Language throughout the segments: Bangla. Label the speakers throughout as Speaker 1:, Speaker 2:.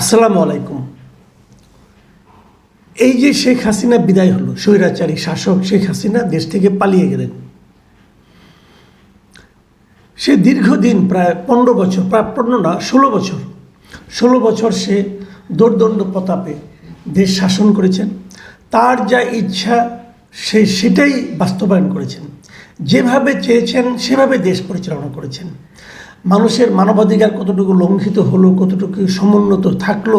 Speaker 1: আসসালামু আলাইকুম। এই যে শেখ হাসিনা বিদায় হলো, স্বৈরাচারী শাসক শেখ হাসিনা দেশ থেকে পালিয়ে গেলেন। সে দীর্ঘদিন প্রায় পনেরো বছর, প্রায় পনেরো না, ষোলো বছর ষোলো বছর সে দোর্দণ্ড প্রতাপে দেশ শাসন করেছেন। তার যা ইচ্ছা, সে সেটাই বাস্তবায়ন করেছেন। যেভাবে চেয়েছেন, সেভাবে দেশ পরিচালনা করেছেন। মানুষের মানবাধিকার কতটুকু লঙ্ঘিত হলো, কতটুকু সমুন্নত থাকল,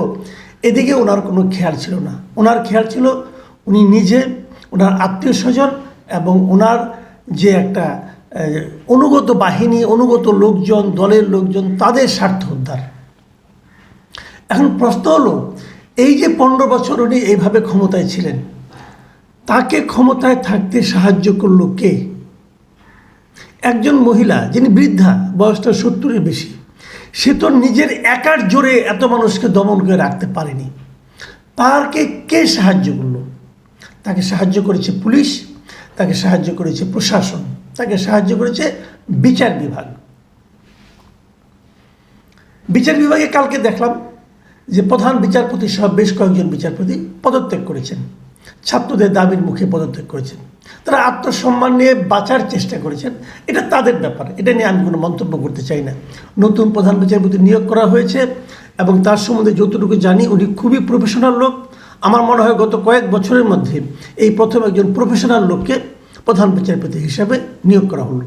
Speaker 1: এদিকে ওনার কোনো খেয়াল ছিল না। ওনার খেয়াল ছিল উনি নিজে, ওনার আত্মীয় স্বজন এবং ওনার যে একটা অনুগত বাহিনী, অনুগত লোকজন, দলের লোকজন, তাদের স্বার্থ উদ্ধার। এখন প্রশ্ন হলো, এই যে পনেরো বছর উনি এইভাবে ক্ষমতায় ছিলেন, তাকে ক্ষমতায় থাকতে সাহায্য করল কে? একজন মহিলা যিনি বৃদ্ধা, বয়সটা সত্তরের বেশি, সে তো নিজের একার জোরে এত মানুষকে দমন করে রাখতে পারেনি। তারকে কে সাহায্য করল? তাকে সাহায্য করেছে পুলিশ, তাকে সাহায্য করেছে প্রশাসন, তাকে সাহায্য করেছে বিচার বিভাগ। বিচার বিভাগে কালকে দেখলাম যে প্রধান বিচারপতি সহ বেশ কয়েকজন বিচারপতি পদত্যাগ করেছেন। ছাত্রদের দাবির মুখে পদত্যাগ করেছেন। তারা আত্মসম্মান নিয়ে বাঁচার চেষ্টা করেছেন। এটা তাদের ব্যাপার। এটা নিয়ে আমি কোনো মন্তব্য করতে চাই না। নতুন প্রধান বিচারপতি নিয়োগ করা হয়েছে এবং তার সম্বন্ধে যতটুকু জানি উনি খুবই প্রফেশনাল লোক। আমার মনে হয় গত কয়েক বছরের মধ্যে এই প্রথম একজন প্রফেশনাল লোককে প্রধান বিচারপতি হিসাবে নিয়োগ করা হলো।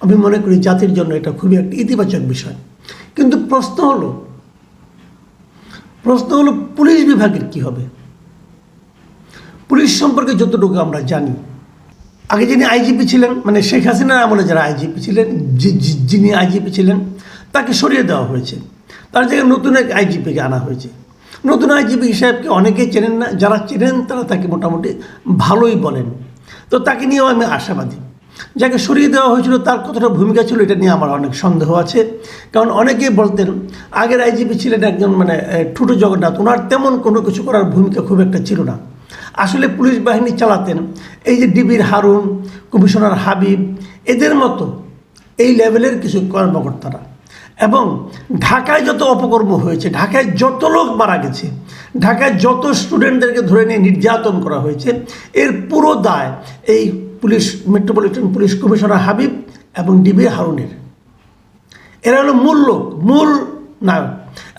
Speaker 1: আমি মনে করি জাতির জন্য এটা খুবই একটা ইতিবাচক বিষয়। কিন্তু প্রশ্ন হলো প্রশ্ন হলো পুলিশ বিভাগের কি হবে? পুলিশ সম্পর্কে যতটুকু আমরা জানি, আগে যিনি আইজিপি ছিলেন মানে শেখ হাসিনার আমলে যারা আইজিপি ছিলেন যিনি আইজিপি ছিলেন, তাকে সরিয়ে দেওয়া হয়েছে। তার জায়গায় নতুন এক আইজিপিকে আনা হয়েছে। নতুন আইজিপি সাহেবকে অনেকেই চেনেন না, যারা চেনেন তারা তাকে মোটামুটি ভালোই বলেন। তো তাকে নিয়েও আমি আশাবাদী। যাকে সরিয়ে দেওয়া হয়েছিল, তার কতটা ভূমিকা ছিল এটা নিয়ে আমার অনেক সন্দেহ আছে। কারণ অনেকেই বলতেন, আগের আইজিপি ছিলেন একজন মানে ঠুটো জগন্নাথ ওনার তেমন কোনো কিছু করার ভূমিকা খুব একটা ছিল না। আসলে পুলিশ বাহিনী চালাতেন। এই যে ডিবির হারুন, কমিশনার হাবিব, এদের মতো এই লেভেলের কিছু কর্মকর্তারা। এবং ঢাকায় যত অপকর্ম হয়েছে, ঢাকায় যত লোক মারা গেছে, ঢাকায় যত স্টুডেন্টদেরকে ধরে নিয়ে নির্যাতন করা হয়েছে, এর পুরো দায় এই police, metropolitan police commissioner Habib এবং ডিবি হারুনের। এরা হলো মূল লোক, মূল নায়ক।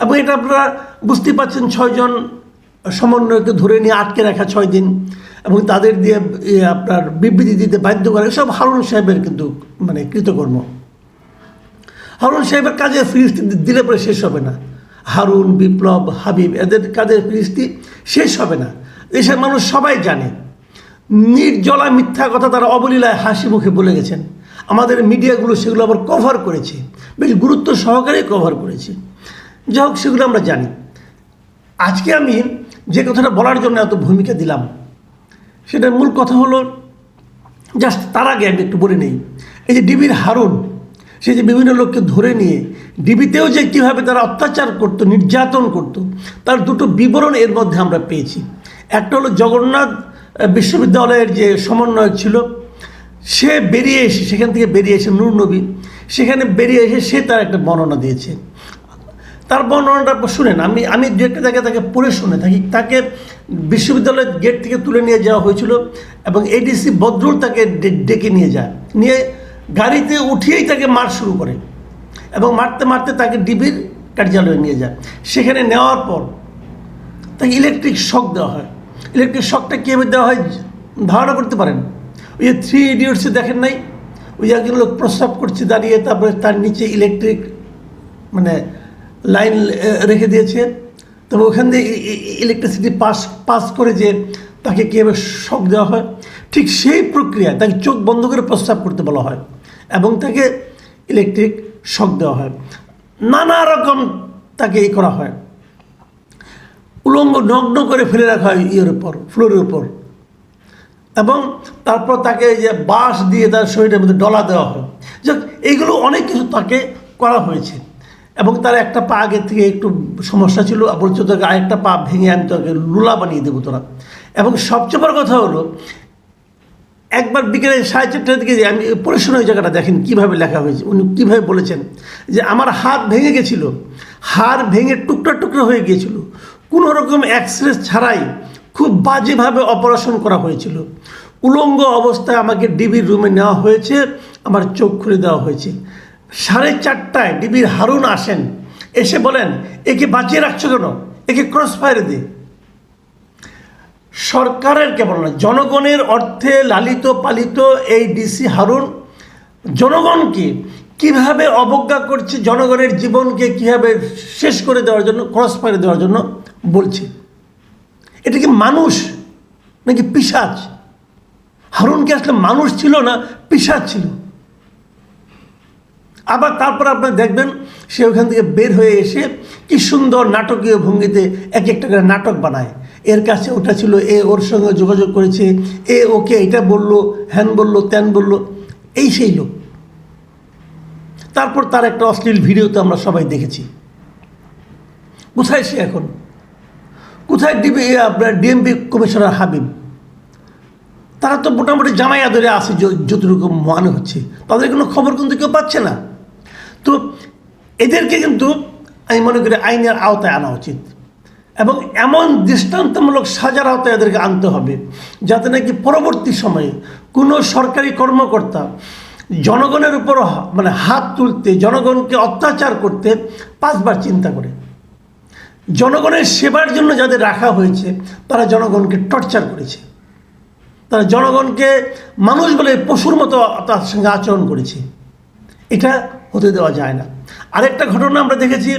Speaker 1: এবং এটা আপনারা বুঝতে পারছেন, ছয়জন সমন্বয়কে ধরে নিয়ে আটকে রাখা ছয় দিন এবং তাদের দিয়ে আপনার বিবৃতি দিতে বাধ্য করা সব হারুন সাহেবের কিন্তু মানে কৃতকর্ম। হারুন সাহেবের কাজে ফিরিস্তি দিলে পরে শেষ হবে না। হারুন, বিপ্লব, হাবিব, এদের কাজের ফিরিস্তি শেষ হবে না। দেশের মানুষ সবাই জানে, নির্জলা মিথ্যা কথা তারা অবলীলায় হাসি মুখে বলে গেছেন। আমাদের মিডিয়াগুলো সেগুলো আবার কভার করেছে, বেশ গুরুত্ব সহকারে কভার করেছে। যাই হোক, সেগুলো আমরা জানি। আজকে আমি যে কথাটা বলার জন্য এত ভূমিকা দিলাম, সেটার মূল কথা হলো জাস্ট তার আগে আমি একটু বলে নেই। এই যে ডিবির হারুন, সে যে বিভিন্ন লোককে ধরে নিয়ে ডিবিতেও যে কীভাবে তারা অত্যাচার করতো, নির্যাতন করতো, তার দুটো বিবরণ এর মধ্যে আমরা পেয়েছি। একটা হলো জগন্নাথ বিশ্ববিদ্যালয়ের যে সমন্বয়ক ছিল, সে বেরিয়ে এসে, সেখান থেকে বেরিয়ে এসে নূর নবী, সেখানে বেরিয়ে এসে সে তার একটা বর্ণনা দিয়েছে। তার বর্ণনাটা শুনেন। আমি আমি দু একটা জায়গায় তাকে পড়ে শুনে থাকি। তাকে বিশ্ববিদ্যালয়ের গেট থেকে তুলে নিয়ে যাওয়া হয়েছিল এবং এডিসি বদরুল তাকে ডেকে নিয়ে যায়। নিয়ে গাড়িতে উঠিয়েই তাকে মার শুরু করে এবং মারতে মারতে তাকে ডিবির কার্যালয়ে নিয়ে যায়। সেখানে নেওয়ার পর তাকে ইলেকট্রিক শক দেওয়া হয়। ইলেকট্রিক শকটা কীভাবে দেওয়া হয় ধারণা করতে পারেন? ওই যে থ্রি ইডিয়টসে দেখেন নাই? ওই একজন লোক প্রস্রাব করছে, দাঁড়িয়ে তারপরে তার নিচে ইলেকট্রিক মানে লাইন রেখে দিয়েছে। তবে ওখান দিয়ে ইলেকট্রিসিটি পাস পাস করে যে তাকে কীভাবে শক দেওয়া হয়, ঠিক সেই প্রক্রিয়ায় তাকে চোখ বন্ধ করে প্রস্রাব করতে বলা হয় এবং তাকে ইলেকট্রিক শক দেওয়া হয়। নানা রকম তাকে এই করা হয়। উলঙ্গ নগ্ন করে ফেলে রাখা হয় ইয়ের উপর ফ্লোরের উপর। এবং তারপর তাকে এই যে বাঁশ দিয়ে তার শরীরের মধ্যে ডলা দেওয়া হয়। যাক, এইগুলো অনেক কিছু তাকে করা হয়েছে। এবং তার একটা পা আগের থেকে একটু সমস্যা ছিল, বলছে তোকে আরেকটা পা ভেঙে আমি তোকে লুলা বানিয়ে দেবো তোরা। এবং সবচেয়ে বড় কথা হলো, একবার বিকেলে সাড়ে চারটার দিকে আমি পড়ে শোনা ওই জায়গাটা দেখেন কীভাবে লেখা হয়েছে, উনি কীভাবে বলেছেন যে আমার হাত ভেঙে গেছিল, হাড় ভেঙে টুকরা টুকরা হয়ে গিয়েছিল। কোনো রকম এক্সরে ছাড়াই খুব বাজেভাবে অপারেশন করা হয়েছিল। উলঙ্গ অবস্থায় আমাকে ডিবির রুমে নেওয়া হয়েছে, আমার চোখ খুলে দেওয়া হয়েছে। সাড়ে চারটায় ডিবির হারুন আসেন। এসে বলেন, একে বাঁচিয়ে রাখছো কেন? একে ক্রস ফায়ারে দে। সরকারের কেবল না জনগণের অর্থে লালিত পালিত এই ডিসি হারুন জনগণকে কীভাবে অবজ্ঞা করছে, জনগণের জীবনকে কীভাবে শেষ করে দেওয়ার জন্য ক্রস ফায়ারে দেওয়ার জন্য বলছে। এটা কি মানুষ নাকি পিসাজ হারুন কি আসলে মানুষ ছিল না পিসাজ ছিল? আবার তারপর আপনারা দেখবেন সে ওখান থেকে বের হয়ে এসে কি সুন্দর নাটকীয় ভঙ্গিতে এক একটা করে নাটক বানায়। এর কাছে ওটা ছিল, এ ওর সঙ্গে যোগাযোগ করেছে, এ ওকে এটা বলল, হ্যান বলল, ত্যান বলল, এই সেই লোক। তারপর তার একটা অশ্লীল ভিডিও তো আমরা সবাই দেখেছি। কোথায় সে এখন? কোথায় ডিবি আপনার ডিএমপি কমিশনার হাবিব? তারা তো মোটামুটি জামাই আদরে আছে যতটুকু মনে হচ্ছে। তাদের কোনো খবর কিন্তু কেউ পাচ্ছে না। তো এদেরকে কিন্তু আমি মনে করি আইনের আওতায় আনা উচিত। এবং এমন দৃষ্টান্তমূলক সাজার আওতায় এদেরকে আনতে হবে, যাতে নাকি পরবর্তী সময়ে কোনো সরকারি কর্মকর্তা জনগণের উপর মানে হাত তুলতে, জনগণকে অত্যাচার করতে পাঁচবার চিন্তা করে। জনগণের সেবার জন্য যাদের রাখা হয়েছে, তারা জনগণকে টর্চার করেছে। তারা জনগণকে মানুষ বলে পশুর মতো তার সঙ্গে আচরণ করেছে। এটা হতে দেওয়া যায় না। আরেকটা ঘটনা আমরা দেখেছি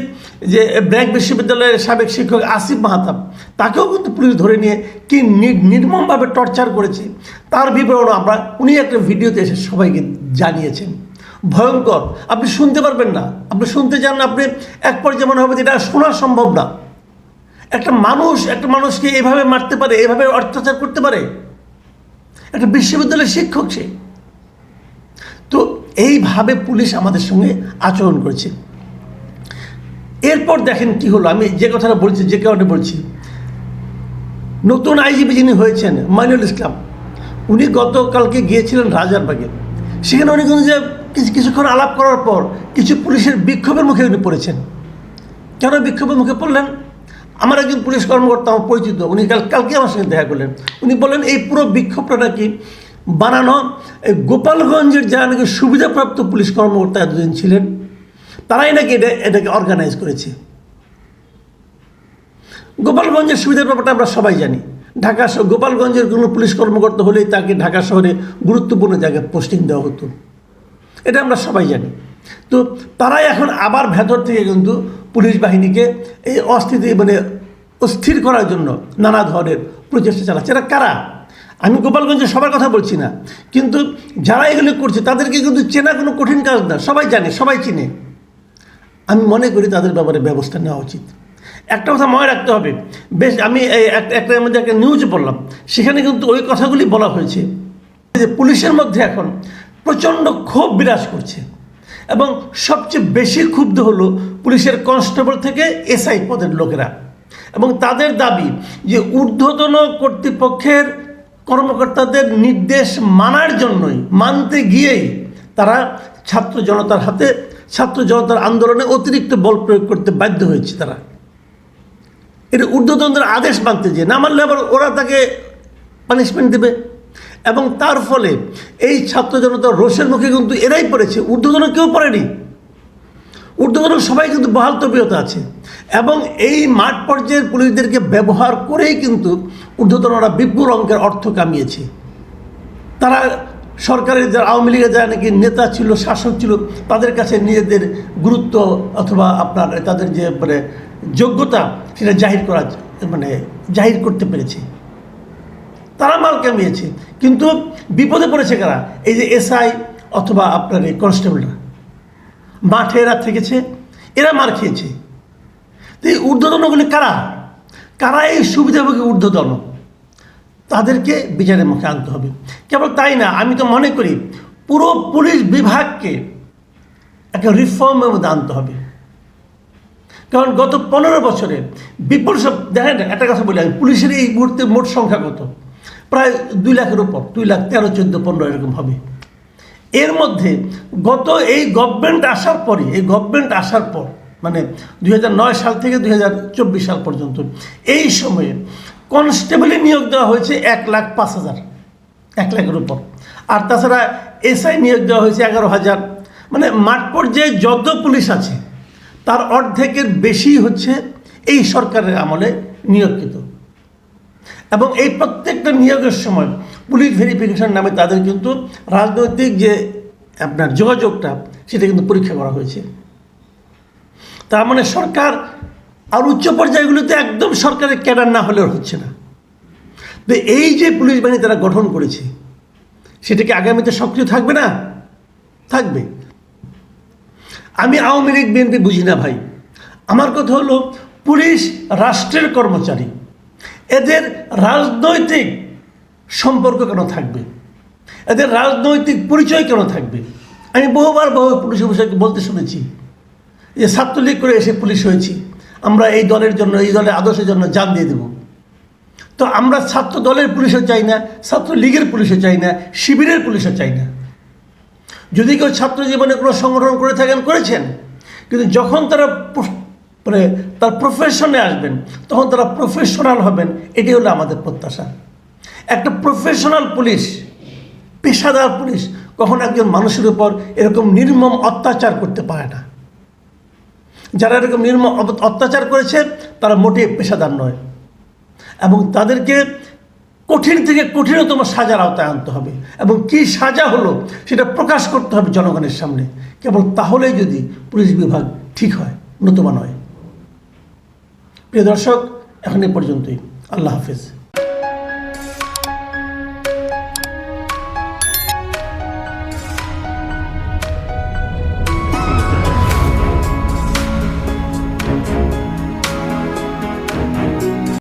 Speaker 1: যে ব্র্যাক বিশ্ববিদ্যালয়ের সাবেক শিক্ষক আসিফ মাহাতাব, তাকেও কিন্তু পুলিশ ধরে নিয়ে কি নির্মমভাবে টর্চার করেছে, তার বিবরণ আমরা, উনি একটা ভিডিওতে এসে সবাইকে জানিয়েছেন। ভয়ঙ্কর, আপনি শুনতে পারবেন না। আপনি শুনতে চান না, আপনি এক পর্যায়ে মনে হবে যে এটা শোনা সম্ভব না। একটা মানুষ, একটা মানুষকে এভাবে মারতে পারে, এভাবে অত্যাচার করতে পারে? একটা বিশ্ববিদ্যালয়ের শিক্ষক সে। এইভাবে পুলিশ আমাদের সঙ্গে আচরণ করেছে। এরপর দেখেন কি হলো, আমি যে কথাটা বলছি, যে কারণে বলছি। নতুন আইজিপি যিনি হয়েছেন, মাইনুল ইসলাম, উনি গতকালকে গিয়েছিলেন রাজারবাগে। সেখানে উনি কিন্তু যে কিছু কিছুক্ষণ আলাপ করার পর কিছু পুলিশের বিক্ষোভের মুখে উনি পড়েছেন। কেন বিক্ষোভের মুখে পড়লেন? আমার একজন পুলিশ কর্মকর্তা আমার পরিচিত, উনি কাল কালকে আমার সঙ্গে দেখা করলেন। উনি বললেন, এই পুরো বিক্ষোভটা নাকি বানানো গোপালগঞ্জের যারা নাকি সুবিধাপ্রাপ্ত পুলিশ কর্মকর্তা এতদিন ছিলেন, তারাই নাকি এটা, এটাকে অর্গানাইজ করেছে। গোপালগঞ্জের সুবিধার ব্যাপারটা আমরা সবাই জানি। ঢাকা শহর গোপালগঞ্জের কোনো পুলিশ কর্মকর্তা হলেই তাকে ঢাকা শহরে গুরুত্বপূর্ণ জায়গায় পোস্টিং দেওয়া হতো। এটা আমরা সবাই জানি। তো তারাই এখন আবার ভেতর থেকে কিন্তু পুলিশ বাহিনীকে এই অস্থিতি মানে অস্থির করার জন্য নানা ধরনের প্রচেষ্টা চালাচ্ছে। এটা কারা? আমি গোপালগঞ্জের সবার কথা বলছি না। কিন্তু যারা এগুলো করছে, তাদেরকে কিন্তু চেনা কোনো কঠিন কাজ না। সবাই জানে, সবাই চিনে। আমি মনে করি তাদের ব্যাপারে ব্যবস্থা নেওয়া উচিত। একটা কথা মনে রাখতে হবে। বেশ, আমি এই এক- একটার মধ্যে একটা নিউজ পড়লাম। সেখানে কিন্তু ওই কথাগুলি বলা হয়েছে। যে পুলিশের মধ্যে এখন প্রচণ্ড ক্ষোভ বিরাজ করছে। এবং সবচেয়ে বেশি ক্ষুব্ধ হলো পুলিশের কনস্টেবল থেকে এসআই পদের লোকেরা। এবং তাদের দাবি যে ঊর্ধ্বতন কর্তৃপক্ষের কর্মকর্তাদের নির্দেশ মানার জন্যই, মানতে গিয়েই তারা ছাত্র জনতার হাতে, ছাত্র জনতার আন্দোলনে অতিরিক্ত বল প্রয়োগ করতে বাধ্য হয়েছে তারা। এটা ঊর্ধ্বতনদের আদেশ মানতে যে না মানলে আবার ওরা তাকে পানিশমেন্ট দেবে। এবং তার ফলে এই ছাত্র জনতার রোষের মুখে কিন্তু এরাই পড়েছে, ঊর্ধ্বতন কেউ পড়েনি। ঊর্ধ্বতন সবাই কিন্তু বহাল তবিয়তা আছে। এবং এই মাঠ পর্যায়ের পুলিশদেরকে ব্যবহার করেই কিন্তু ঊর্ধ্বতনরা বিপুল অঙ্কের অর্থ কামিয়েছে। তারা সরকারের যারা আওয়ামী লীগের যারা নাকি নেতা ছিল, শাসক ছিল, তাদের কাছে নিজেদের গুরুত্ব অথবা আপনার তাদের যে মানে যোগ্যতা সেটা জাহির করা মানে জাহির করতে পেরেছে। তারা মাল কামিয়েছে। কিন্তু বিপদে পড়েছে কারা? এই যে এসআই অথবা আপনার এই কনস্টেবলরা। মাঠে এরা থেকেছে, এরা মার খেয়েছে। তো এই ঊর্ধ্বতনগুলি কারা? কারা এই সুবিধাভোগী ঊর্ধ্বতন? তাদেরকে বিচারের মুখে আনতে হবে। কেবল তাই না, আমি তো মনে করি পুরো পুলিশ বিভাগকে একটা রিফর্মের মধ্যে আনতে হবে। কারণ গত পনেরো বছরে বিপুল সব, দেখেন, একটা কথা বলি আমি, পুলিশের এই মুহূর্তে মোট সংখ্যা কত? প্রায় দুই লাখের উপর, দুই লাখ তেরো, চোদ্দ, পনেরো এরকম হবে। এর মধ্যে গত এই গভর্নমেন্ট আসার পরে, এই গভর্নমেন্ট আসার পর মানে দুই হাজার নয় সাল থেকে দুই হাজার চব্বিশ সাল পর্যন্ত, এই সময়ে কনস্টেবলে নিয়োগ দেওয়া হয়েছে এক লাখ পাঁচ হাজার, এক লাখের উপর। আর তাছাড়া এসআই নিয়োগ দেওয়া হয়েছে এগারো হাজার। মানে মাঠ পর্যায়ে যত পুলিশ আছে, তার অর্ধেকের বেশি হচ্ছে এই সরকারের আমলে নিয়োগকৃত। এবং এই প্রত্যেকটা নিয়োগের সময় পুলিশ ভেরিফিকেশন নামে তাদের কিন্তু রাজনৈতিক যে আপনার যোগাযোগটা, সেটা কিন্তু পরীক্ষা করা হয়েছে। তার মানে সরকার আর উচ্চ পর্যায়গুলোতে একদম সরকারের ক্যাডার না হলেও হচ্ছে না। তো এই যে পুলিশ বাহিনী তারা গঠন করেছে, সেটা কি আগামীতে সক্রিয় থাকবে না? থাকবে। আমি আওয়ামী লীগ, বিএনপি বুঝি না ভাই। আমার কথা হলো, পুলিশ রাষ্ট্রের কর্মচারী, এদের রাজনৈতিক সম্পর্ক কেন থাকবে? এদের রাজনৈতিক পরিচয় কেন থাকবে? আমি বহুবার বহু পুলিশ অফিসারকে বলতে শুনেছি যে ছাত্রলীগ করে এসে পুলিশ হয়েছি, আমরা এই দলের জন্য, এই দলের আদর্শের জন্য জান দিয়ে দেব। তো আমরা ছাত্র দলের পুলিশও চাই না, ছাত্র লীগের পুলিশও চাই না, শিবিরের পুলিশও চাই না। যদি কেউ ছাত্র জীবনে কোনো সংগঠন করে থাকেন, করেছেন, কিন্তু যখন তারা মানে তার প্রফেশনে আসবেন, তখন তারা প্রফেশনাল হবেন এটি হলো আমাদের প্রত্যাশা। একটা প্রফেশনাল পুলিশ পেশাদার পুলিশ কখন একজন মানুষের উপর এরকম নির্মম অত্যাচার করতে পারে না। যারা এরকম নির্মম অত্যাচার করেছে, তারা মোটেই পেশাদার নয়। এবং তাদেরকে কঠিন থেকে কঠিনতম সাজার আওতায় আনতে হবে। এবং কি সাজা হলো, সেটা প্রকাশ করতে হবে জনগণের সামনে। কেবল তাহলেই যদি পুলিশ বিভাগ ঠিক হয়, নতুবা নয়। প্রিয় দর্শক, এখন এ পর্যন্তই। আল্লাহ হাফেজ।